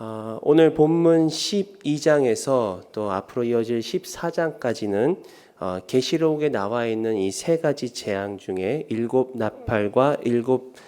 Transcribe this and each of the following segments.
어, 오늘 본문 12장에서 또 앞으로 이어질 14장까지는 어, 계시록에 나와 있는 이 세 가지 재앙 중에 일곱 나팔과 일곱 어,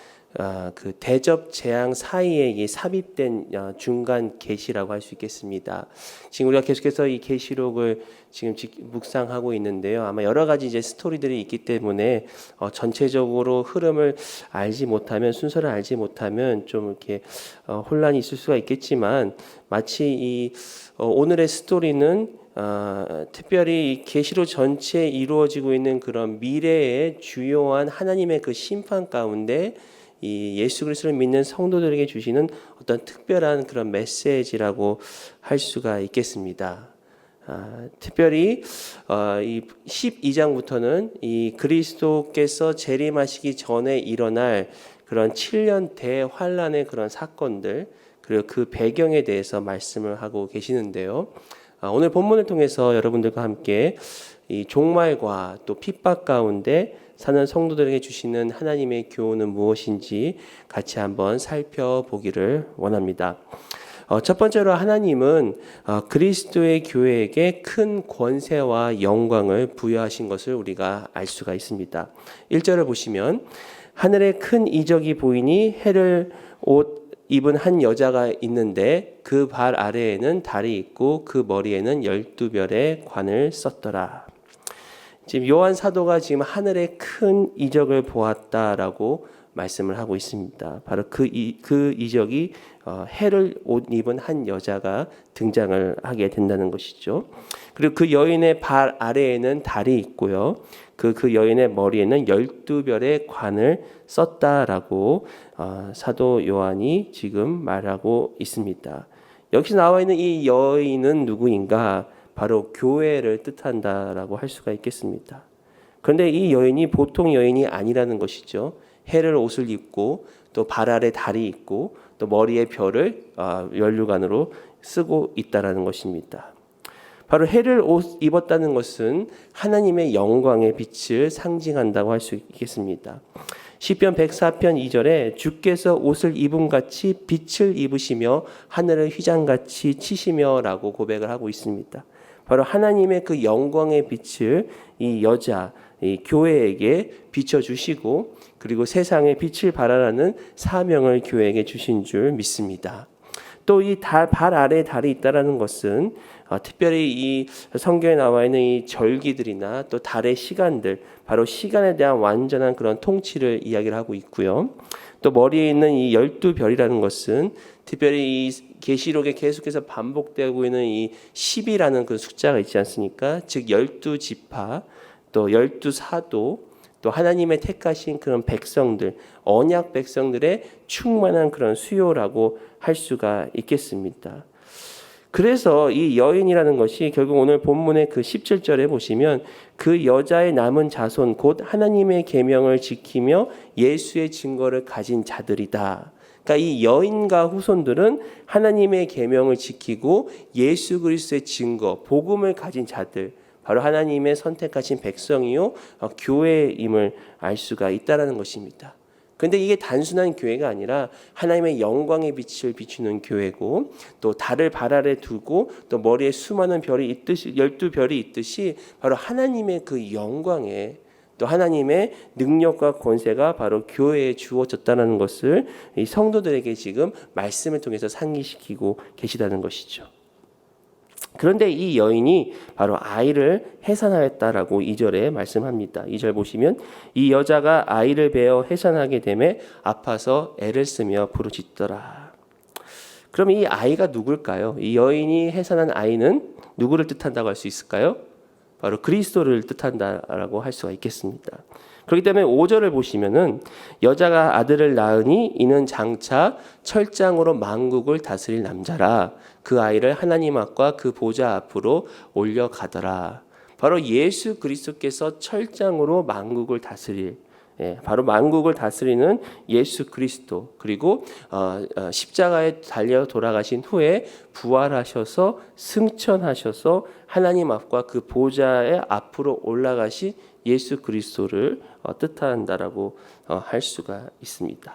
그 대접 재앙 사이에 이 삽입된 어, 중간 계시라고 할 수 있겠습니다. 지금 우리가 계속해서 이 계시록을 지금 직- 묵상하고 있는데요. 아마 여러 가지 이제 스토리들이 있기 때문에 어, 전체적으로 흐름을 알지 못하면 순서를 알지 못하면 좀 이렇게 어, 혼란이 있을 수가 있겠지만 마치 이 어, 오늘의 스토리는 어, 특별히 이 계시록 전체에 이루어지고 있는 그런 미래의 주요한 하나님의 그 심판 가운데 이 예수 그리스도를 믿는 성도들에게 주시는 어떤 특별한 그런 메시지라고 할 수가 있겠습니다. 아, 특별히 어, 이 12장부터는 이 그리스도께서 재림하시기 전에 일어날 그런 7년 대환란의 그런 사건들 그리고 그 배경에 대해서 말씀을 하고 계시는데요. 아, 오늘 본문을 통해서 여러분들과 함께 이 종말과 또 핍박 가운데 사는 성도들에게 주시는 하나님의 교훈은 무엇인지 같이 한번 살펴보기를 원합니다. 어, 첫 번째로 하나님은 어, 그리스도의 교회에게 큰 권세와 영광을 부여하신 것을 우리가 알 수가 있습니다. 1절을 보시면 하늘에 큰 이적이 보이니 해를 옷 입은 한 여자가 있는데 그 발 아래에는 달이 있고 그 머리에는 열두 별의 관을 썼더라. 지금 요한 사도가 지금 하늘에 큰 이적을 보았다라고 말씀을 하고 있습니다. 바로 그, 이, 그 이적이 어, 해를 옷 입은 한 여자가 등장을 하게 된다는 것이죠. 그리고 그 여인의 발 아래에는 달이 있고요. 그, 그 여인의 머리에는 열두 별의 관을 썼다라고 어, 사도 요한이 지금 말하고 있습니다. 여기 나와 있는 이 여인은 누구인가? 바로 교회를 뜻한다라고 할 수가 있겠습니다. 그런데 이 여인이 보통 여인이 아니라는 것이죠. 해를 옷을 입고 또 발 아래 달이 있고 또 머리에 별을 아, 연류관으로 쓰고 있다라는 것입니다. 바로 해를 옷 입었다는 것은 하나님의 영광의 빛을 상징한다고 할 수 있겠습니다. 시편 104편 2절에 주께서 옷을 입은 같이 빛을 입으시며 하늘을 휘장 같이 치시며라고 고백을 하고 있습니다. 바로 하나님의 그 영광의 빛을 이 여자 이 교회에게 비춰 주시고 그리고 세상에 빛을 발하라는 사명을 교회에게 주신 줄 믿습니다. 또 이 발 아래에 달이 있다라는 것은 어, 특별히 이 성경에 나와 있는 이 절기들이나 또 달의 시간들, 바로 시간에 대한 완전한 그런 통치를 이야기를 하고 있고요. 또 머리에 있는 이 열두 별이라는 것은 특별히 이 계시록에 계속해서 반복되고 있는 이 10이라는 그 숫자가 있지 않습니까? 즉 열두 지파, 또 열두 사도, 또 하나님의 택하신 그런 백성들, 언약 백성들의 충만한 그런 수요라고 할 수가 있겠습니다. 그래서 이 여인이라는 것이 결국 오늘 본문의 그 17절에 보시면 그 여자의 남은 자손 곧 하나님의 계명을 지키며 예수의 증거를 가진 자들이다. 그러니까 이 여인과 후손들은 하나님의 계명을 지키고 예수 그리스도의 증거, 복음을 가진 자들, 바로 하나님의 선택하신 백성이요 어, 교회임을 알 수가 있다라는 것입니다. 근데 이게 단순한 교회가 아니라 하나님의 영광의 빛을 비추는 교회고 또 달을 발 아래 두고 또 머리에 수많은 별이 있듯이 열두 별이 있듯이 바로 하나님의 그 영광에 또 하나님의 능력과 권세가 바로 교회에 주어졌다는 것을 이 성도들에게 지금 말씀을 통해서 상기시키고 계시다는 것이죠. 그런데 이 여인이 바로 아이를 해산하였다라고 2절에 말씀합니다. 2절 보시면 이 여자가 아이를 베어 해산하게 되매 아파서 애를 쓰며 부르짖더라. 그럼 이 아이가 누굴까요? 이 여인이 해산한 아이는 누구를 뜻한다고 할 수 있을까요? 바로 그리스도를 뜻한다라고 할 수가 있겠습니다. 그렇기 때문에 5절을 보시면은 여자가 아들을 낳으니 이는 장차 철장으로 만국을 다스릴 남자라 그 아이를 하나님 앞과 그 보좌 앞으로 올려가더라. 바로 예수 그리스도께서 철장으로 만국을 다스릴 예, 바로 만국을 다스리는 예수 그리스도 그리고 어, 어, 십자가에 달려 돌아가신 후에 부활하셔서 승천하셔서 하나님 앞과 그 보좌의 앞으로 올라가신 예수 그리스도를 어, 뜻한다라고 어, 할 수가 있습니다.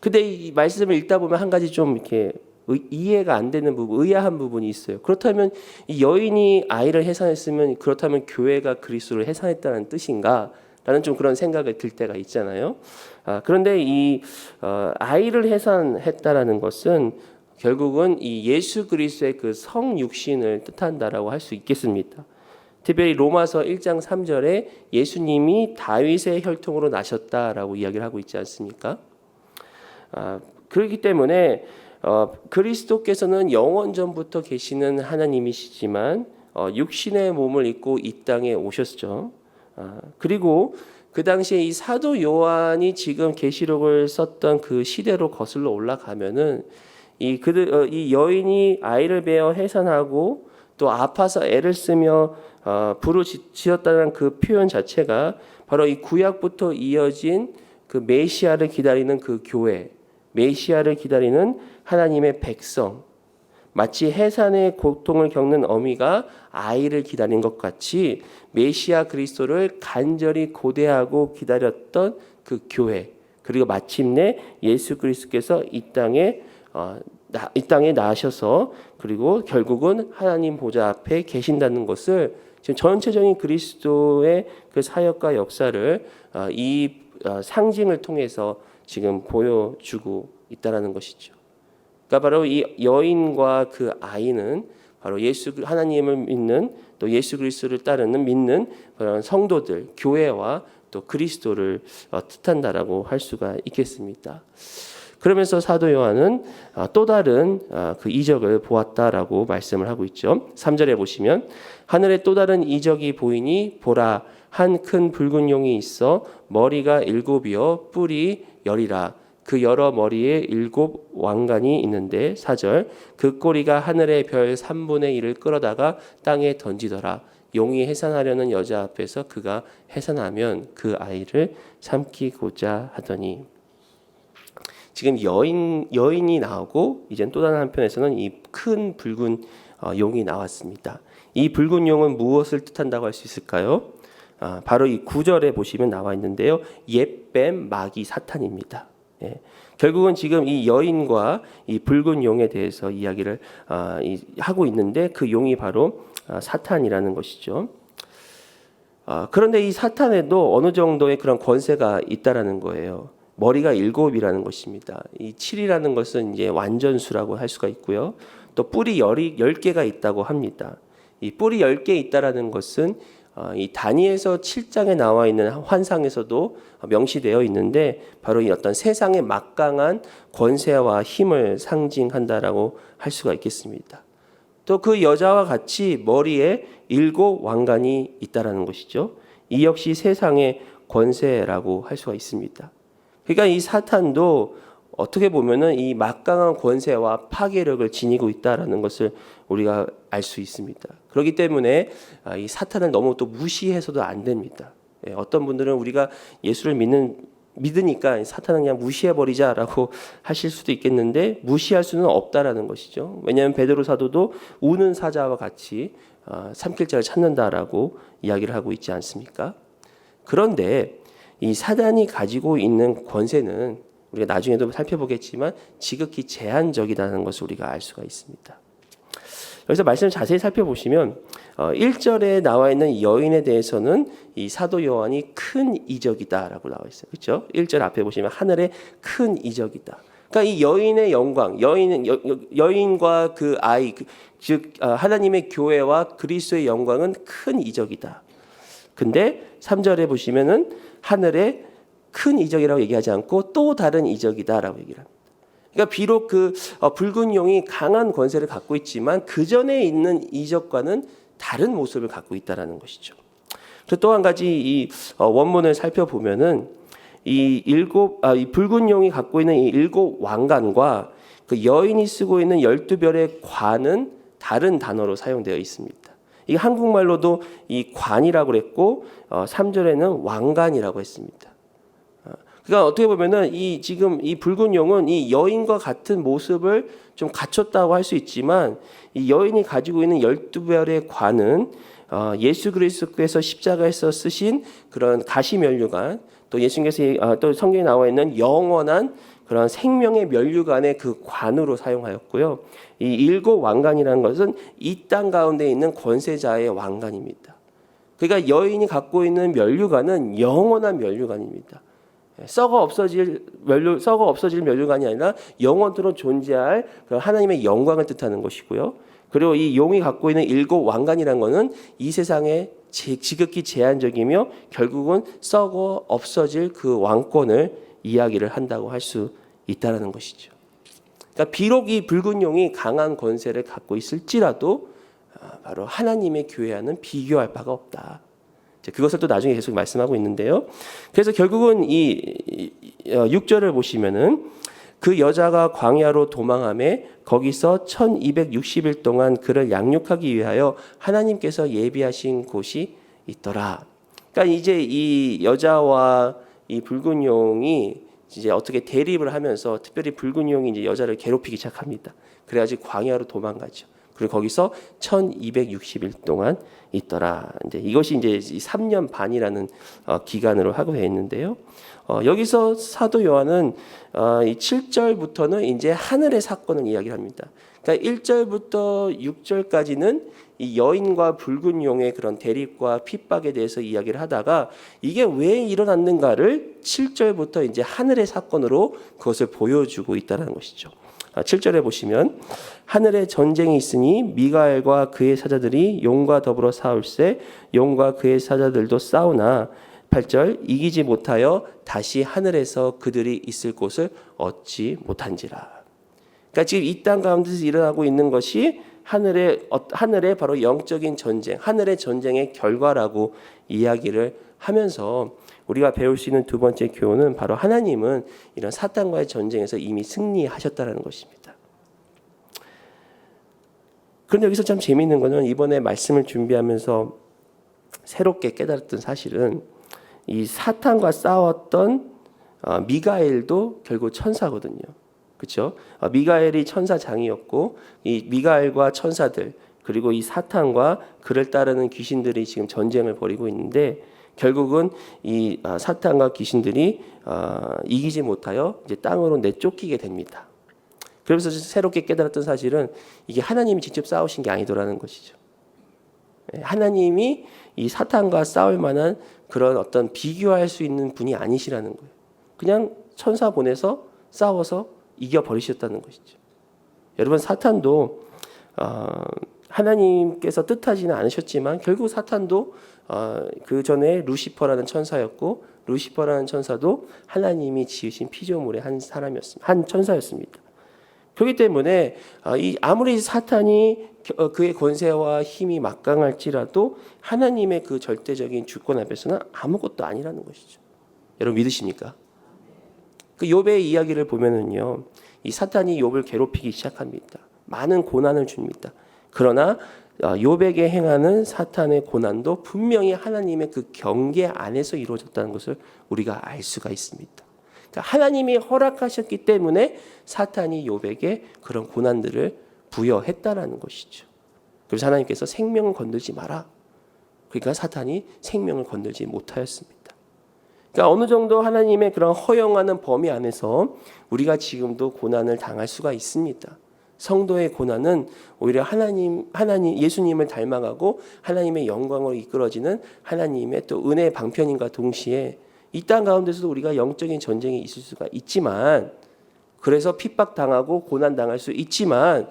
근데 이 말씀을 읽다 보면 한 가지 좀 이렇게 의- 이해가 안 되는 부분, 의아한 부분이 있어요. 그렇다면 이 여인이 아이를 해산했으면 그렇다면 교회가 그리스도를 해산했다는 뜻인가? 라는 좀 그런 생각이 들 때가 있잖아요. 아, 그런데 이 어, 아이를 해산했다라는 것은 결국은 이 예수 그리스도의 그 성육신을 뜻한다라고 할 수 있겠습니다. 특별히 로마서 1장 3절에 예수님이 다윗의 혈통으로 나셨다라고 이야기를 하고 있지 않습니까? 아, 그렇기 때문에 어, 그리스도께서는 영원 전부터 계시는 하나님이시지만 어, 육신의 몸을 입고 이 땅에 오셨죠. 아, 그리고 그 당시에 이 사도 요한이 지금 계시록을 썼던 그 시대로 거슬러 올라가면은 이 그들 어, 이 여인이 아이를 베어 해산하고 또 아파서 애를 쓰며 어, 부르짖었다는 그 표현 자체가 바로 이 구약부터 이어진 그 메시아를 기다리는 그 교회, 메시아를 기다리는 하나님의 백성, 마치 해산의 고통을 겪는 어미가 아이를 기다린 것 같이 메시아 그리스도를 간절히 고대하고 기다렸던 그 교회, 그리고 마침내 예수 그리스도께서 이 땅에 어, 나, 이 땅에 나셔서 그리고 결국은 하나님 보좌 앞에 계신다는 것을 지금 전체적인 그리스도의 그 사역과 역사를 어, 이 어, 상징을 통해서 지금 보여주고 있다라는 것이죠. 그러니까 바로 이 여인과 그 아이는 바로 예수 하나님을 믿는 또 예수 그리스도를 따르는 믿는 그런 성도들 교회와 또 그리스도를 어, 뜻한다라고 할 수가 있겠습니다. 그러면서 사도 요한은 아, 또 다른 아, 그 이적을 보았다라고 말씀을 하고 있죠. 3절에 보시면 하늘에 또 다른 이적이 보이니 보라 한 큰 붉은 용이 있어 머리가 일곱이요 뿔이 열이라 그 여러 머리에 일곱 왕관이 있는데 4절 그 꼬리가 하늘의 별 3분의 1을 끌어다가 땅에 던지더라 용이 해산하려는 여자 앞에서 그가 해산하면 그 아이를 삼키고자 하더니 지금 여인 여인이 나오고 이제 또 다른 한편에서는 이 큰 붉은 어, 용이 나왔습니다. 이 붉은 용은 무엇을 뜻한다고 할 수 있을까요? 아, 바로 이 구절에 보시면 나와 있는데요. 옛뱀 마귀 사탄입니다. 예. 결국은 지금 이 여인과 이 붉은 용에 대해서 이야기를 아, 이, 하고 있는데 그 용이 바로 아, 사탄이라는 것이죠. 아, 그런데 이 사탄에도 어느 정도의 그런 권세가 있다라는 거예요. 머리가 일곱이라는 것입니다. 이 7이라는 것은 이제 완전수라고 할 수가 있고요. 또 뿔이 열이 열 개가 있다고 합니다. 이 뿔이 열개 있다라는 것은 어, 이 다니에서 7장에 나와 있는 환상에서도 명시되어 있는데 바로 이 어떤 세상의 막강한 권세와 힘을 상징한다라고 할 수가 있겠습니다. 또 그 여자와 같이 머리에 일곱 왕관이 있다라는 것이죠. 이 역시 세상의 권세라고 할 수가 있습니다. 그러니까 이 사탄도 어떻게 보면은 이 막강한 권세와 파괴력을 지니고 있다라는 것을 우리가 알 수 있습니다. 그렇기 때문에 아, 이 사탄을 너무 또 무시해서도 안 됩니다. 예, 어떤 분들은 우리가 예수를 믿는 믿으니까 사탄은 그냥 무시해 버리자라고 하실 수도 있겠는데 무시할 수는 없다라는 것이죠. 왜냐하면 베드로 사도도 우는 사자와 같이 아, 삼킬 자를 찾는다라고 이야기를 하고 있지 않습니까? 그런데 이 사단이 가지고 있는 권세는 우리가 나중에도 살펴보겠지만 지극히 제한적이라는 것을 우리가 알 수가 있습니다. 여기서 말씀을 자세히 살펴보시면 어, 1절에 나와 있는 이 여인에 대해서는 이 사도 요한이 큰 이적이다라고 나와 있어요. 그렇죠? 1절 앞에 보시면 하늘의 큰 이적이다. 그러니까 이 여인의 영광, 여인 여, 여인과 그 아이 그, 즉 아, 하나님의 교회와 그리스도의 영광은 큰 이적이다. 근데 3절에 보시면은 하늘의 큰 이적이라고 얘기하지 않고 또 다른 이적이다라고 얘기를 합니다. 그러니까 비록 그 어, 붉은 용이 강한 권세를 갖고 있지만 그 전에 있는 이적과는 다른 모습을 갖고 있다라는 것이죠. 또한 가지 이 어, 원문을 살펴보면은 이 일곱 아, 이 붉은 용이 갖고 있는 이 일곱 왕관과 그 여인이 쓰고 있는 열두 별의 관은 다른 단어로 사용되어 있습니다. 이 한국말로도 이 관이라고 그랬고 어, 3절에는 왕관이라고 했습니다. 어, 그러니까 어떻게 보면은 이 지금 이 붉은 용은 이 여인과 같은 모습을 좀 갖췄다고 할 수 있지만 이 여인이 가지고 있는 열두 별의 관은 어, 예수 그리스도께서 십자가에서 쓰신 그런 가시면류관 또 예수님께서 어, 또 성경에 나와 있는 영원한 그런 생명의 면류관의 그 관으로 사용하였고요. 이 일곱 왕관이라는 것은 이 땅 가운데 있는 권세자의 왕관입니다. 그러니까 여인이 갖고 있는 면류관은 영원한 면류관입니다. 예, 썩어 없어질 면류 썩어 없어질 면류관이 아니라 영원토록 존재할 그 하나님의 영광을 뜻하는 것이고요. 그리고 이 용이 갖고 있는 일곱 왕관이라는 것은 이 세상에 지- 지극히 제한적이며 결국은 썩어 없어질 그 왕권을 이야기를 한다고 할 수 있다라는 것이죠. 그러니까 비록 이 붉은 용이 강한 권세를 갖고 있을지라도 아, 바로 하나님의 교회와는 비교할 바가 없다. 그것을 또 나중에 계속 말씀하고 있는데요. 그래서 결국은 이 6절을 보시면은 그 여자가 광야로 도망함에 거기서 1260일 동안 그를 양육하기 위하여 하나님께서 예비하신 곳이 있더라. 그러니까 이제 이 여자와 이 붉은 용이 이제 어떻게 대립을 하면서 특별히 붉은 용이 이제 여자를 괴롭히기 시작합니다. 그래가지고 광야로 도망가죠. 그리고 거기서 1260일 동안 있더라. 이제 이것이 이제 이 3년 반이라는 어, 기간으로 하고 있는데요. 어, 여기서 사도 요한은 어, 이 7절부터는 이제 하늘의 사건을 이야기합니다. 그러니까 1절부터 6절까지는 이 여인과 붉은 용의 그런 대립과 핍박에 대해서 이야기를 하다가 이게 왜 일어났는가를 7절부터 이제 하늘의 사건으로 그것을 보여주고 있다는 것이죠. 7절에 보시면 하늘에 전쟁이 있으니 미가엘과 그의 사자들이 용과 더불어 싸울세 용과 그의 사자들도 싸우나 8절 이기지 못하여 다시 하늘에서 그들이 있을 곳을 얻지 못한지라. 그러니까 지금 이 땅 가운데서 일어나고 있는 것이 하늘의 어, 하늘의 바로 영적인 전쟁, 하늘의 전쟁의 결과라고 이야기를 하면서 우리가 배울 수 있는 두 번째 교훈은 바로 하나님은 이런 사탄과의 전쟁에서 이미 승리하셨다는 것입니다. 그런데 여기서 참 재미있는 거는 이번에 말씀을 준비하면서 새롭게 깨달았던 사실은 이 사탄과 싸웠던 어, 미가엘도 결국 천사거든요. 그렇죠? 미가엘이 천사장이었고 이 미가엘과 천사들 그리고 이 사탄과 그를 따르는 귀신들이 지금 전쟁을 벌이고 있는데 결국은 이 아, 사탄과 귀신들이 아, 이기지 못하여 이제 땅으로 내쫓기게 됩니다. 그러면서 새롭게 깨달았던 사실은 이게 하나님이 직접 싸우신 게 아니더라는 것이죠. 예, 하나님이 이 사탄과 싸울 만한 그런 어떤 비교할 수 있는 분이 아니시라는 거예요. 그냥 천사 보내서 싸워서 이겨 버리셨다는 것이죠. 여러분 사탄도 어, 하나님께서 뜻하지는 않으셨지만 결국 사탄도 어, 그 전에 루시퍼라는 천사였고 루시퍼라는 천사도 하나님이 지으신 피조물의 한 사람이었습니다. 한 천사였습니다. 그렇기 때문에 아, 이 아무리 사탄이 어, 그의 권세와 힘이 막강할지라도 하나님의 그 절대적인 주권 앞에서는 아무것도 아니라는 것이죠. 여러분 믿으십니까? 그 욥의 이야기를 보면은요. 이 사탄이 욥을 괴롭히기 시작합니다. 많은 고난을 줍니다. 그러나 어, 욥에게 행하는 사탄의 고난도 분명히 하나님의 그 경계 안에서 이루어졌다는 것을 우리가 알 수가 있습니다. 그러니까 하나님이 허락하셨기 때문에 사탄이 욥에게 그런 고난들을 부여했다라는 것이죠. 그래서 하나님께서 생명을 건들지 마라. 그러니까 사탄이 생명을 건들지 못하였습니다. 그러니까 어느 정도 하나님의 그런 허용하는 범위 안에서 우리가 지금도 고난을 당할 수가 있습니다. 성도의 고난은 오히려 하나님, 하나님, 예수님을 닮아가고 하나님의 영광으로 이끌어지는 하나님의 또 은혜의 방편인과 동시에 이 땅 가운데서도 우리가 영적인 전쟁이 있을 수가 있지만 그래서 핍박당하고 고난당할 수 있지만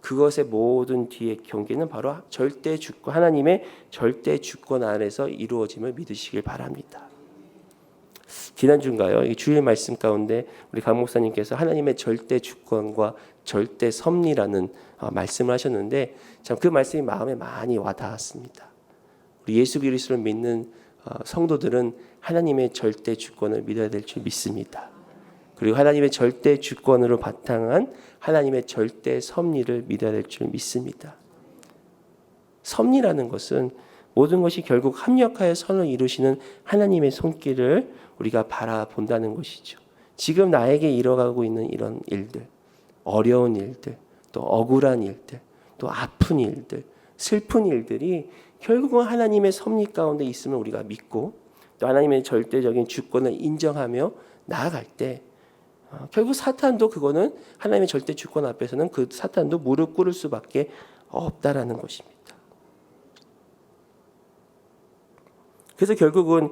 그것의 모든 뒤의 경계는 바로 절대 주권 하나님의 절대 주권 안에서 이루어짐을 믿으시길 바랍니다. 지난주인가요? 이 주일 말씀 가운데 우리 강 목사님께서 하나님의 절대 주권과 절대 섭리라는 어, 말씀을 하셨는데 참 그 말씀이 마음에 많이 와닿았습니다. 우리 예수 그리스도를 믿는 어, 성도들은 하나님의 절대 주권을 믿어야 될 줄 믿습니다. 그리고 하나님의 절대 주권으로 바탕한 하나님의 절대 섭리를 믿어야 될 줄 믿습니다. 섭리라는 것은 모든 것이 결국 합력하여 선을 이루시는 하나님의 손길을 우리가 바라본다는 것이죠. 지금 나에게 일어가고 있는 이런 일들, 어려운 일들, 또 억울한 일들, 또 아픈 일들, 슬픈 일들이 결국은 하나님의 섭리 가운데 있음을 우리가 믿고 또 하나님의 절대적인 주권을 인정하며 나아갈 때 어, 결국 사탄도 그거는 하나님의 절대 주권 앞에서는 그 사탄도 무릎 꿇을 수밖에 없다라는 것입니다. 그래서 결국은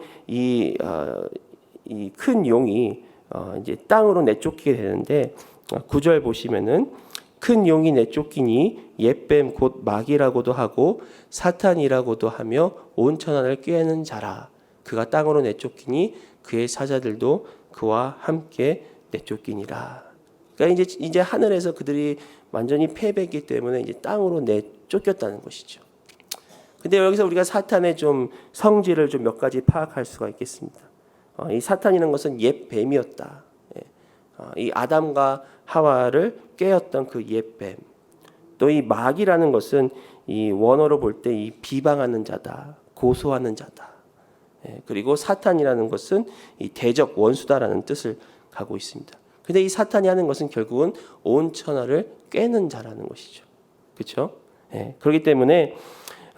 이이큰 용이 어, 이제 땅으로 내쫓기게 되는데 어, 구절 보시면은 큰 용이 내쫓기니 옛뱀 곧 마귀라고도 하고 사탄이라고도 하며 온 천하를 꾀는 자라 그가 땅으로 내쫓기니 그의 사자들도 그와 함께 내쫓기니라. 그러니까 이제 이제 하늘에서 그들이 완전히 패배했기 때문에 이제 땅으로 내쫓겼다는 것이죠. 근데 여기서 우리가 사탄의 좀 성질을 좀 몇 가지 파악할 수가 있겠습니다. 어, 이 사탄이라는 것은 옛 뱀이었다. 예. 어, 이 아담과 하와를 깨었던 그옛 뱀. 또 이 마귀라는 것은 이 원어로 볼 때 이 비방하는 자다, 고소하는 자다. 예. 그리고 사탄이라는 것은 이 대적 원수다라는 뜻을 가고 있습니다. 근데 이 사탄이 하는 것은 결국은 온 천하를 깨는 자라는 것이죠. 그렇죠? 예. 그렇기 때문에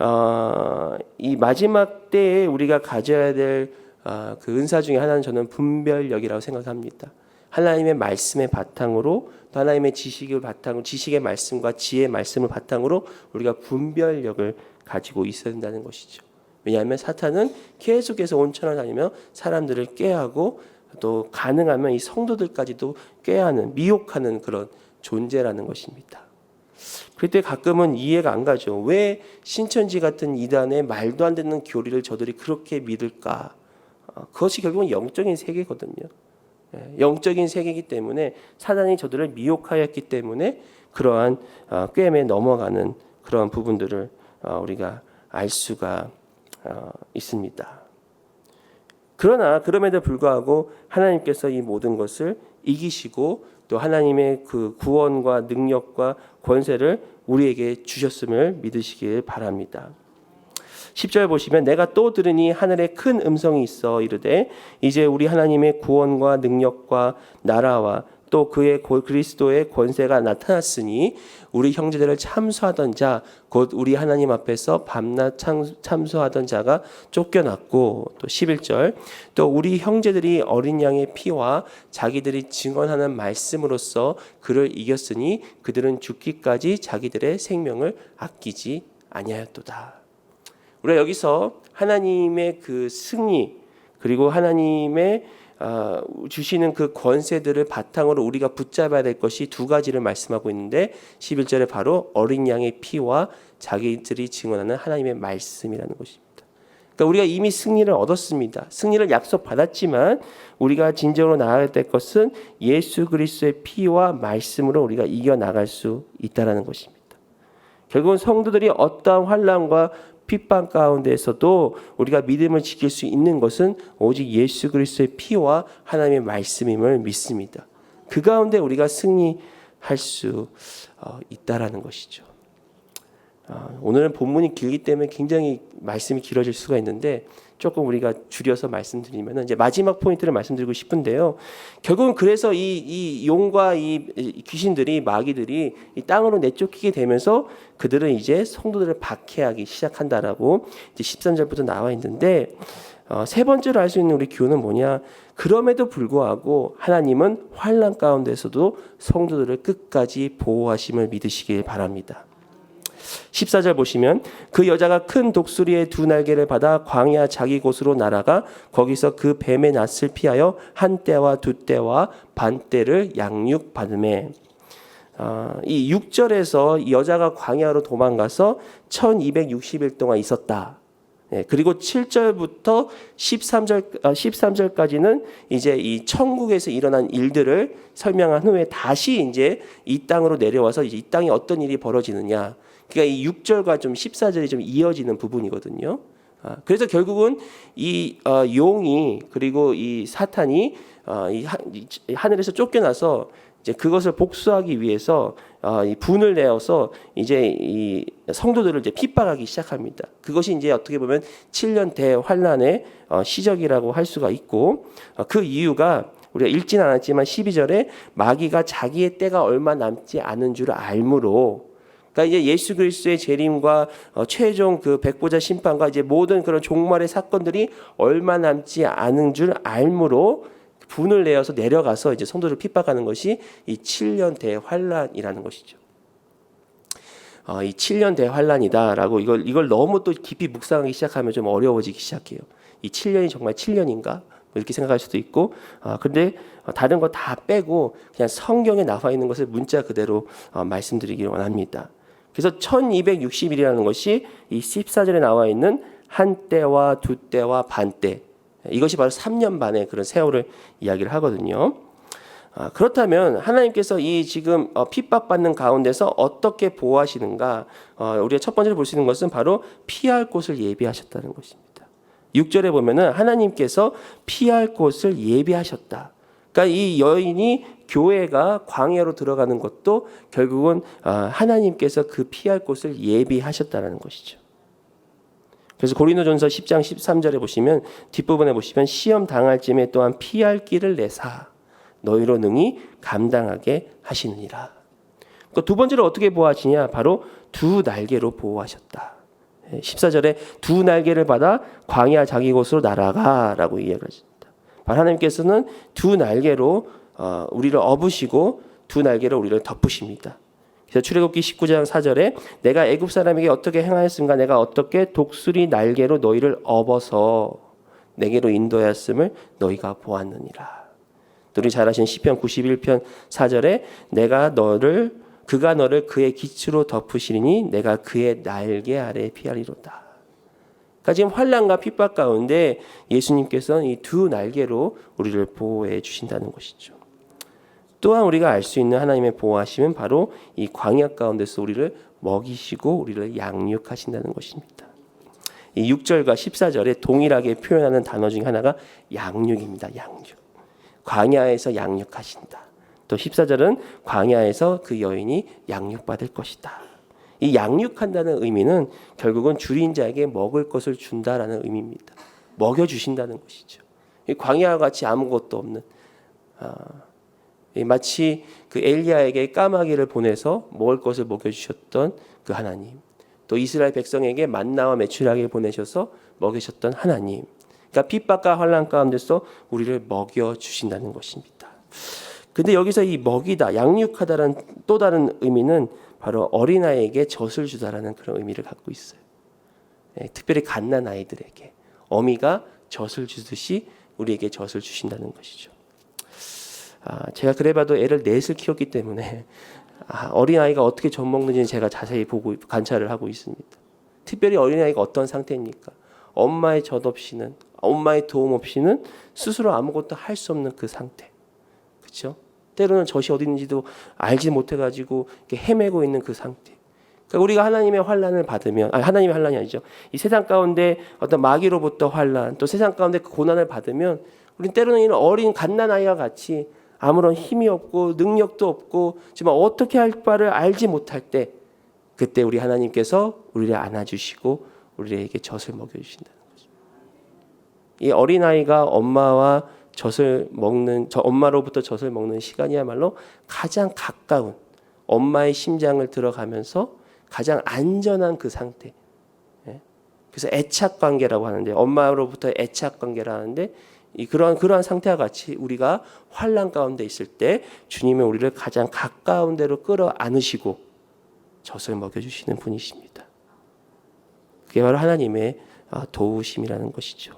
어, 이 마지막 때에 우리가 가져야 될 어, 그 은사 중에 하나는 저는 분별력이라고 생각합니다. 하나님의 말씀의 바탕으로 또 하나님의 지식을 바탕으로 지식의 말씀과 지혜의 말씀을 바탕으로 우리가 분별력을 가지고 있어야 된다는 것이죠. 왜냐하면 사탄은 계속해서 온천을 다니며 사람들을 꾀하고 또 가능하면 이 성도들까지도 꾀하는 미혹하는 그런 존재라는 것입니다. 그때 가끔은 이해가 안 가죠. 왜 신천지 같은 이단의 말도 안 되는 교리를 저들이 그렇게 믿을까? 어, 그것이 결국은 영적인 세계거든요. 예, 영적인 세계이기 때문에 사단이 저들을 미혹하였기 때문에 그러한 어, 꿰매 넘어가는 그러한 부분들을 어, 우리가 알 수가 있습니다. 그러나 그럼에도 불구하고 하나님께서 이 모든 것을 이기시고 또 하나님의 그 구원과 능력과 권세를 우리에게 주셨음을 믿으시길 바랍니다. 10절 보시면 내가 또 들으니 하늘에 큰 음성이 있어 이르되 이제 우리 하나님의 구원과 능력과 나라와 또 그의 그리스도의 권세가 나타났으니 우리 형제들을 참수하던 자 곧 우리 하나님 앞에서 밤낮 참수하던 자가 쫓겨났고 또 11절 또 우리 형제들이 어린 양의 피와 자기들이 증언하는 말씀으로써 그를 이겼으니 그들은 죽기까지 자기들의 생명을 아끼지 아니하였도다. 우리가 여기서 하나님의 그 승리 그리고 하나님의 어, 주시는 그 권세들을 바탕으로 우리가 붙잡아야 될 것이 두 가지를 말씀하고 있는데 11절에 바로 어린 양의 피와 자기들이 증언하는 하나님의 말씀이라는 것입니다. 그러니까 우리가 이미 승리를 얻었습니다. 승리를 약속받았지만 우리가 진정으로 나아야 될 것은 예수 그리스도의 피와 말씀으로 우리가 이겨 나갈 수 있다라는 것입니다. 결국은 성도들이 어떠한 환란과 핍박 가운데서도 우리가 믿음을 지킬 수 있는 것은 오직 예수 그리스도의 피와 하나님의 말씀임을 믿습니다. 그 가운데 우리가 승리할 수 어, 있다라는 것이죠. 어, 오늘은 본문이 길기 때문에 굉장히 말씀이 길어질 수가 있는데 조금 우리가 줄여서 말씀드리면 이제 마지막 포인트를 말씀드리고 싶은데요. 결국은 그래서 이, 이 용과 이 귀신들이 마귀들이 이 땅으로 내쫓기게 되면서 그들은 이제 성도들을 박해하기 시작한다라고 이제 13절부터 나와 있는데 어, 세 번째로 알 수 있는 우리 교훈은 뭐냐? 그럼에도 불구하고 하나님은 환란 가운데서도 성도들을 끝까지 보호하심을 믿으시길 바랍니다. 14절 보시면 그 여자가 큰 독수리의 두 날개를 받아 광야 자기 곳으로 날아가 거기서 그 뱀의 낯을 피하여 한 때와 두 때와 반 때를 양육 받음에 어, 이 6절에서 여자가 광야로 도망가서 1260일 동안 있었다. 네, 그리고 7절부터 13절, 13절까지는 이제 이 천국에서 일어난 일들을 설명한 후에 다시 이제 이 땅으로 내려와서 이 땅에 어떤 일이 벌어지느냐. 그러니까 이 6절과 좀 14절이 좀 이어지는 부분이거든요. 아, 그래서 결국은 이 어, 용이 그리고 이 사탄이 어, 이 하늘에서 쫓겨나서 이제 그것을 복수하기 위해서 어, 이 분을 내어서 이제 이 성도들을 이제 핍박하기 시작합니다. 그것이 이제 어떻게 보면 7년 대환란의 시적이라고 할 수가 있고 그 이유가 우리가 읽지는 않았지만 12절에 마귀가 자기의 때가 얼마 남지 않은 줄 알므로 그러니까 이제 예수 그리스도의 재림과 어, 최종 그 백보자 심판과 이제 모든 그런 종말의 사건들이 얼마 남지 않은 줄 알므로 분을 내어서 내려가서 이제 성도를 핍박하는 것이 이 7년 대환란이라는 것이죠. 어, 이 7년 대환란이다라고 이걸 이걸 너무 또 깊이 묵상하기 시작하면 좀 어려워지기 시작해요. 이 7년이 정말 7년인가? 뭐 이렇게 생각할 수도 있고, 아 근데 다른 거 다 빼고 그냥 성경에 나와 있는 것을 문자 그대로 어, 말씀드리기를 원합니다. 그래서 1260일이라는 것이 이 14절에 나와 있는 한 때와 두 때와 반 때. 이것이 바로 3년 반의 그런 세월을 이야기를 하거든요. 아, 그렇다면 하나님께서 이 지금 어, 핍박받는 가운데서 어떻게 보호하시는가? 어, 우리가 첫 번째로 볼 수 있는 것은 바로 피할 곳을 예비하셨다는 것입니다. 6절에 보면은 하나님께서 피할 곳을 예비하셨다. 그러니까 이 여인이 교회가 광야로 들어가는 것도 결국은 아, 하나님께서 그 피할 곳을 예비하셨다는 것이죠. 그래서 고린도전서 10장 13절에 보시면 뒷부분에 보시면 시험 당할 쯤에 또한 피할 길을 내사 너희로 능히 감당하게 하시느니라. 그두 번째로 어떻게 보호하시냐? 바로 두 날개로 보호하셨다. 14절에 두 날개를 받아 광야 자기 곳으로 날아가라고. 바로 하나님께서는 두 날개로 어, 우리를 업으시고 두 날개로 우리를 덮으십니다. 그래서 출애굽기 19장 4절에 내가 애굽 사람에게 어떻게 행하였은가 내가 어떻게 독수리 날개로 너희를 업어서 내게로 인도하였음을 너희가 보았느니라. 또 우리 잘 아시는 시편 91편 4절에 내가 너를 그가 너를 그의 기초로 덮으시니 내가 그의 날개 아래 피하리로다. 그러니까 지금 환란과 핍박 가운데 예수님께서는 이 두 날개로 우리를 보호해 주신다는 것이죠. 또한 우리가 알 수 있는 하나님의 보호하심은 바로 이 광야 가운데서 우리를 먹이시고 우리를 양육하신다는 것입니다. 이 6절과 14절에 동일하게 표현하는 단어 중 하나가 양육입니다. 양육. 광야에서 양육하신다. 또 14절은 광야에서 그 여인이 양육받을 것이다. 이 양육한다는 의미는 결국은 줄인 자에게 먹을 것을 준다라는 의미입니다. 먹여 주신다는 것이죠. 이 광야와 같이 아무것도 없는 아, 이 마치 그 엘리야에게 까마귀를 보내서 먹을 것을 먹여 주셨던 그 하나님. 또 이스라엘 백성에게 만나와 메추라기를 보내셔서 먹이셨던 하나님. 그러니까 핍박과 환란 가운데서 우리를 먹여 주신다는 것입니다. 근데 여기서 이 먹이다, 양육하다라는 또 다른 의미는 바로 어린아이에게 젖을 주다라는 그런 의미를 갖고 있어요. 예, 특별히 갓난 아이들에게 어미가 젖을 주듯이 우리에게 젖을 주신다는 것이죠. 아, 제가 그래봐도 애를 넷을 키웠기 때문에 아, 어린아이가 어떻게 젖 먹는지는 제가 자세히 보고 관찰을 하고 있습니다. 특별히 어린아이가 어떤 상태입니까? 엄마의 젖 없이는 엄마의 도움 없이는 스스로 아무것도 할 수 없는 그 상태. 그렇죠? 때로는 젖이 어디 있는지도 알지 못해 가지고 헤매고 있는 그 상태. 그러니까 우리가 하나님의 환란을 받으면 아니 하나님의 환란이 아니죠. 이 세상 가운데 어떤 마귀로부터 환란, 또 세상 가운데 그 고난을 받으면 우리는 때로는 이런 어린 갓난 아이와 같이 아무런 힘이 없고 능력도 없고 정말 어떻게 할 바를 알지 못할 때 그때 우리 하나님께서 우리를 안아주시고 우리에게 젖을 먹여주신다는 거죠. 이 어린 아이가 엄마와 젖을 먹는 저 엄마로부터 젖을 먹는 시간이야말로 가장 가까운 엄마의 심장을 들어가면서 가장 안전한 그 상태. 예? 그래서 애착 관계라고 하는데 엄마로부터 애착 관계라 하는데 이 그러한 그러한 상태와 같이 우리가 환란 가운데 있을 때 주님의 우리를 가장 가까운 데로 끌어 안으시고 젖을 먹여 주시는 분이십니다. 그게 바로 하나님의 아, 도우심이라는 것이죠.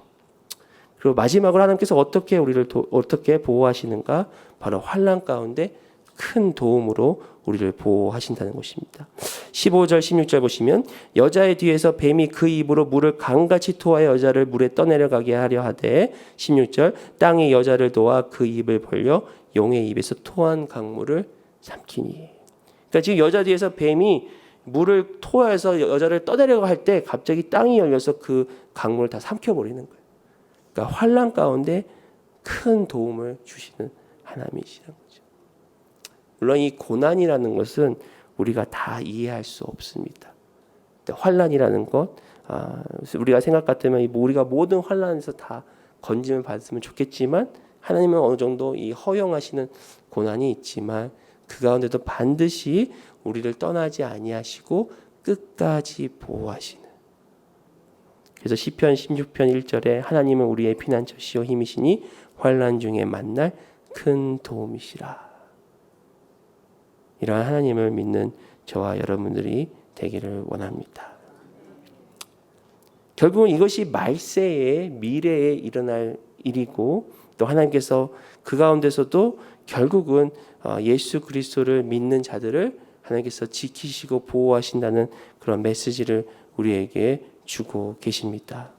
그리고 마지막으로 하나님께서 어떻게 우리를 도, 어떻게 보호하시는가? 바로 환란 가운데 큰 도움으로 우리를 보호하신다는 것입니다. 15절 16절 보시면 여자의 뒤에서 뱀이 그 입으로 물을 강같이 토하여 여자를 물에 떠내려가게 하려 하되 16절 땅이 여자를 도와 그 입을 벌려 용의 입에서 토한 강물을 삼키니. 그러니까 지금 여자 뒤에서 뱀이 물을 토해서 여자를 떠내려고 할 때 갑자기 땅이 열려서 그 강물을 다 삼켜버리는 거예요. 그러니까 환란 가운데 큰 도움을 주시는 하나님이시라는 거죠. 물론 이 고난이라는 것은 우리가 다 이해할 수 없습니다. 환란이라는 것 아, 우리가 생각 같으면 우리가 모든 환란에서 다 건짐을 받으면 좋겠지만 하나님은 어느 정도 이 허용하시는 고난이 있지만 그 가운데도 반드시 우리를 떠나지 아니하시고 끝까지 보호하시는 그래서 시편 16편 1절에 하나님은 우리의 피난처시요 힘이시니 환난 중에 만날 큰 도움이시라. 이러한 하나님을 믿는 저와 여러분들이 되기를 원합니다. 결국은 이것이 말세에 미래에 일어날 일이고 또 하나님께서 그 가운데서도 결국은 어, 예수 그리스도를 믿는 자들을 하나님께서 지키시고 보호하신다는 그런 메시지를 우리에게 주고 계십니다.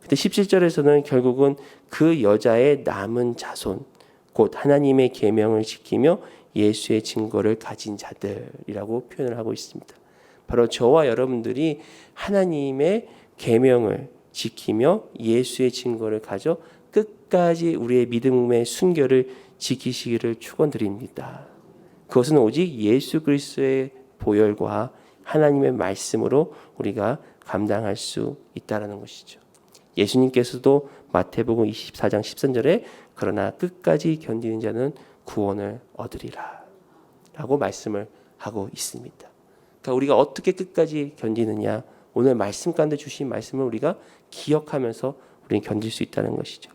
근데 17절에서는 결국은 그 여자의 남은 자손 곧 하나님의 계명을 지키며 예수의 증거를 가진 자들이라고 표현을 하고 있습니다. 바로 저와 여러분들이 하나님의 계명을 지키며 예수의 증거를 가져 끝까지 우리의 믿음의 순결을 지키시기를 축원드립니다. 그것은 오직 예수 그리스도의 보혈과 하나님의 말씀으로 우리가 감당할 수 있다라는 것이죠. 예수님께서도 마태복음 24장 13절에 그러나 끝까지 견디는 자는 구원을 얻으리라 라고 말씀을 하고 있습니다. 그러니까 우리가 어떻게 끝까지 견디느냐 오늘 말씀 가운데 주신 말씀을 우리가 기억하면서 우리는 견딜 수 있다는 것이죠.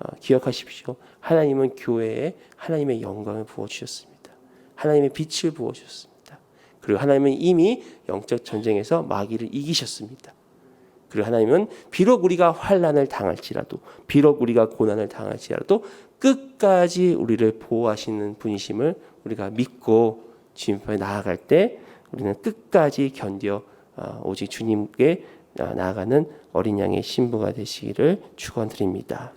어, 기억하십시오. 하나님은 교회에 하나님의 영광을 부어 주셨습니다. 하나님의 빛을 부어 주셨습니다. 그리고 하나님은 이미 영적 전쟁에서 마귀를 이기셨습니다. 그리고 하나님은 비록 우리가 환란을 당할지라도 비록 우리가 고난을 당할지라도 끝까지 우리를 보호하시는 분이심을 우리가 믿고 주님께 나아갈 때 우리는 끝까지 견뎌 어, 오직 주님께 어, 나아가는 어린 양의 신부가 되시기를 축원드립니다.